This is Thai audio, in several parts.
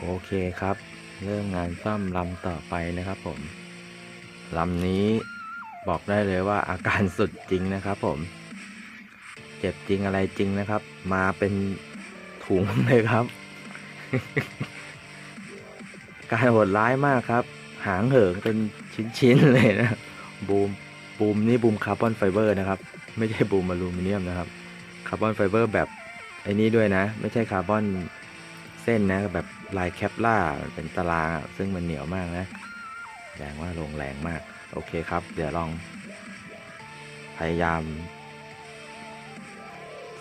โอเคครับ เริ่มงานซ่อมลำต่อไปนะครับผมลำนี้บอกได้เลยว่าอาการสุดจริงนะครับผม เจ็บจริงอะไรจริงนะครับ มาเป็นถุงเลยครับ การโหดร้ายมากครับ หางเหิงเป็นชิ้นๆเลยนะบูมบูมนี่บูมคาร์บอนไฟเบอร์นะครับไม่ใช่บูมอลูมิเนียมนะครับคาร์บอนไฟเบอร์แบบไอ้นี้ด้วยนะ ไม่ใช่คาร์บอนเส้นนะแบบลายแคปล่าเป็นตารางซึ่งมันเหนียวมากนะแรงว่าลงแรงมาก โอเคครับ เดี๋ยวลองพยายาม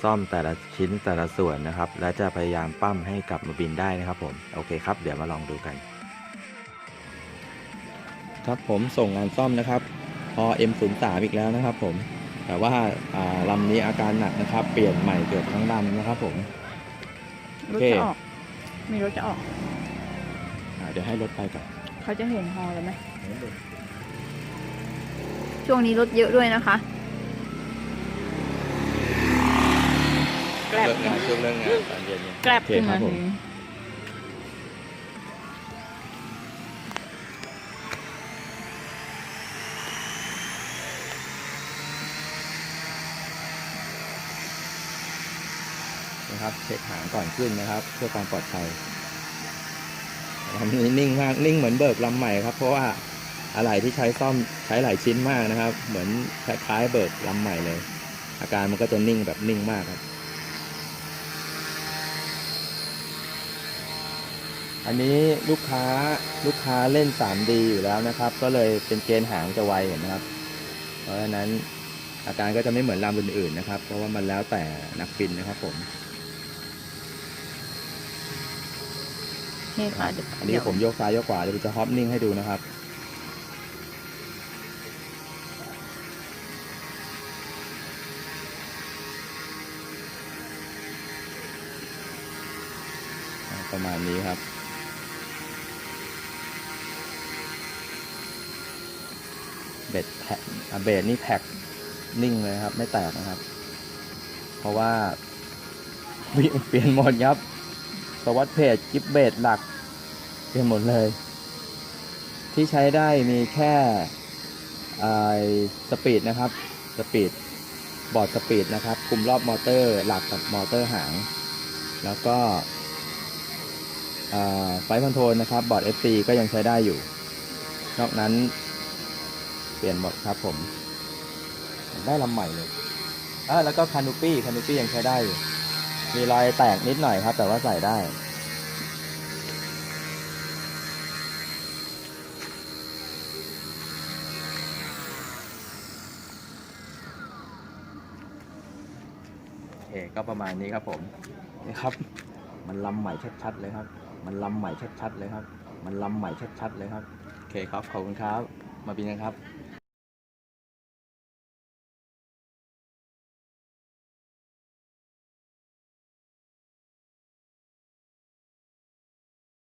ซ่อมแต่ละชิ้นแต่ละส่วนนะครับ และจะพยายามปั้มให้กลับมาบินได้นะครับผม โอเคครับ เดี๋ยวมาลองดูกัน ครับผมส่งงานซ่อมนะครับ พอ M03 อีกแล้วนะครับ ผม แต่ว่าอ่าลำนี้อาการหนักนะครับ เปลี่ยนใหม่เกือบทั้งลำนะครับ ผมรถโอเคจะออกมีรถจะออกอ่าเดี๋ยวให้รถไปก่อนเขาจะเห็นฮอแล้วไหมช่วงนี้รถเยอะด้วยนะคะแกร็บเลิกงานช่วงเลิกงานตอนเย็นเนี่ยแกร็บโอเคขึ้นครัมา นะครับ เช็คหางก่อนขึ้นนะครับ เพื่อความปลอดภัยลำนี้นิ่งมากนิ่งเหมือนเบิกลำใหม่ครับ เพราะว่าอะไหล่ที่ใช้ซ่อมใช้หลายชิ้นมากนะครับ เหมือนคล้ายๆเบิกลำใหม่เลย อาการมันก็จะนิ่งแบบนิ่งมากครับ อันนี้ลูกค้าลูกค้าเล่น 3D อยู่แล้วนะครับ ก็เลยเป็นเกณฑ์หางจะไวเห็นนะครับ เพราะฉะนั้นอาการก็จะไม่เหมือนลำอื่นๆนะครับ เพราะว่ามันแล้วแต่นักบินนะครับผม นี่ค่ะเดี๋ยวอันนี้เดี๋ยวผมโยกซ้ายโยกขวาเดี๋ยวผมจะฮอปนิ่งให้ดูนะครับ ประมาณนี้ครับเบ็ดแท็กอะเบดนี่แท็กนิ่งเลยครับ ไม่แตกนะครับ เพราะว่าวิ่งเปลี่ยนหมดครับ สวัสดเพจกิฟเบดหลักเปลี่ยนหมดเลย ที่ใช้ได้มีแค่สปีดนะครับสปีดบอร์ดสปีดนะครับคุมรอบมอเตอร์หลักกับมอเตอร์หาง แล้วก็ไฟคอนโทรลนะครับบอร์ด FC ก็ยังใช้ได้อยู่ นอกนั้นเปลี่ยนหมดครับผม ได้ลำใหม่เลยอ่าแล้วก็คานูปี้คานูปี้ยังใช้ได้อยู่ มีรอยแตกนิดหน่อยครับ แต่ว่าใส่ได้ โอเคก็ประมาณนี้ครับผมนี่ครับ มันลำใหม่ชัดๆเลยครับ มันลำใหม่ชัดๆเลยครับ มันลำใหม่ชัดๆเลยครับ โอเคครับ ขอบคุณครับ มาบินกันครับ